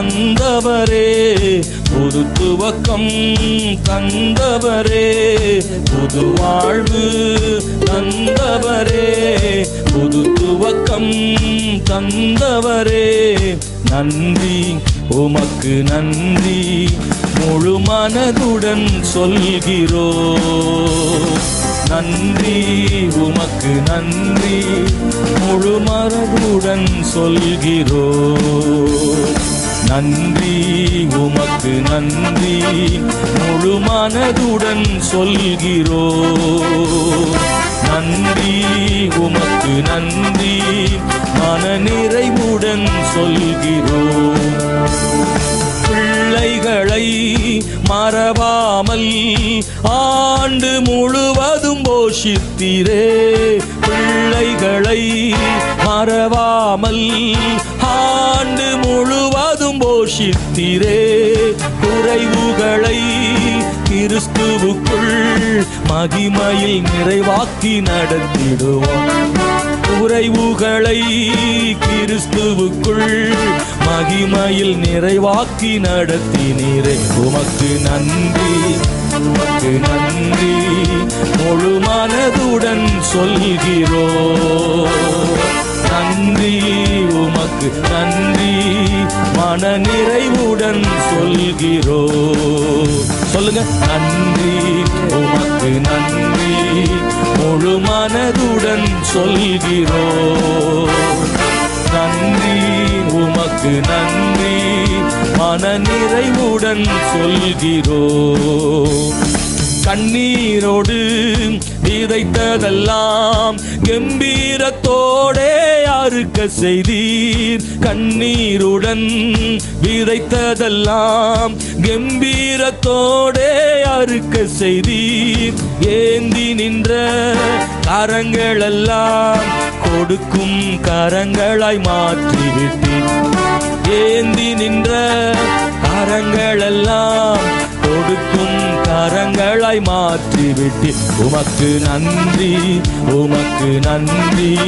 தந்தவரே புது துவக்கம் தந்தவரே புது வாழ்வு தந்தவரே புது துவக்கம் தந்தவரே. நன்றி உமக்கு நன்றி முழு மனதுடன் சொல்கிறோ. நன்றி உமக்கு நன்றி முழு மனதுடன் சொல்கிறோ. நன்றி உமக்கு நன்றி. முழு மனதுடன் சொல்கிறோ. நன்றி உமக்கு நன்றி. மன நிறைவுடன் சொல்கிறோ. பிள்ளைகளை மறவாமல் ஆண்டு முழுவதும் போஷித்திரே. பிள்ளைகளை மறவாமல் முழுவதும் குறைவுகளை கிறிஸ்துவுக்குள் மகிமையில் நிறைவாக்கி நடத்திடுவோம். குறைவுகளை கிறிஸ்துவுக்குள் மகிமையில் நிறைவாக்கி நடத்தினீரே. உமக்கு நன்றி உமக்கு நன்றி. முழு மனதுடன் சொல்கிறோம். மன நிறைவுடன் சொல்கிறோ. சொல்லுங்க. நன்றி. உமக்கு நன்றி. முழு மனதுடன் சொல்கிறோ. நன்றி. உமக்கு நன்றி. மன நிறைவுடன் சொல்கிறோ. கண்ணீரோடு விதைத்ததெல்லாம் கம்பீரத்தோடே அறுக்க செய்தீர். கண்ணீருடன் விதைத்ததெல்லாம் கம்பீரத்தோடே அறுக்க செய்தீர். ஏந்தி நின்ற கரங்களெல்லாம் கொடுக்கும் கரங்களாய் மாற்றிவிட்டீர். ஏந்தி நின்ற கரங்களெல்லாம் கொடுக்கும் கரங்களாய் மாற்றிவிட்டு. உமக்கு நன்றி உமக்கு நன்றி.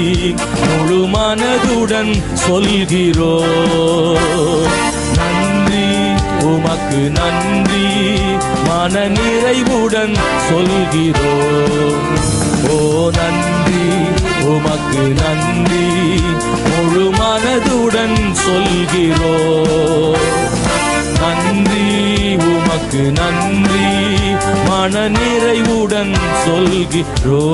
முழு மனதுடன் சொல்கிறோ. நன்றி உமக்கு நன்றி. மன நிறைவுடன் சொல்கிறோ. ஓ நன்றி உமக்கு நன்றி. முழு மனதுடன் சொல்கிறோ. நன்றி உமக்கு நன்றி. மன நிறைவுடன் சொல்கிறோ.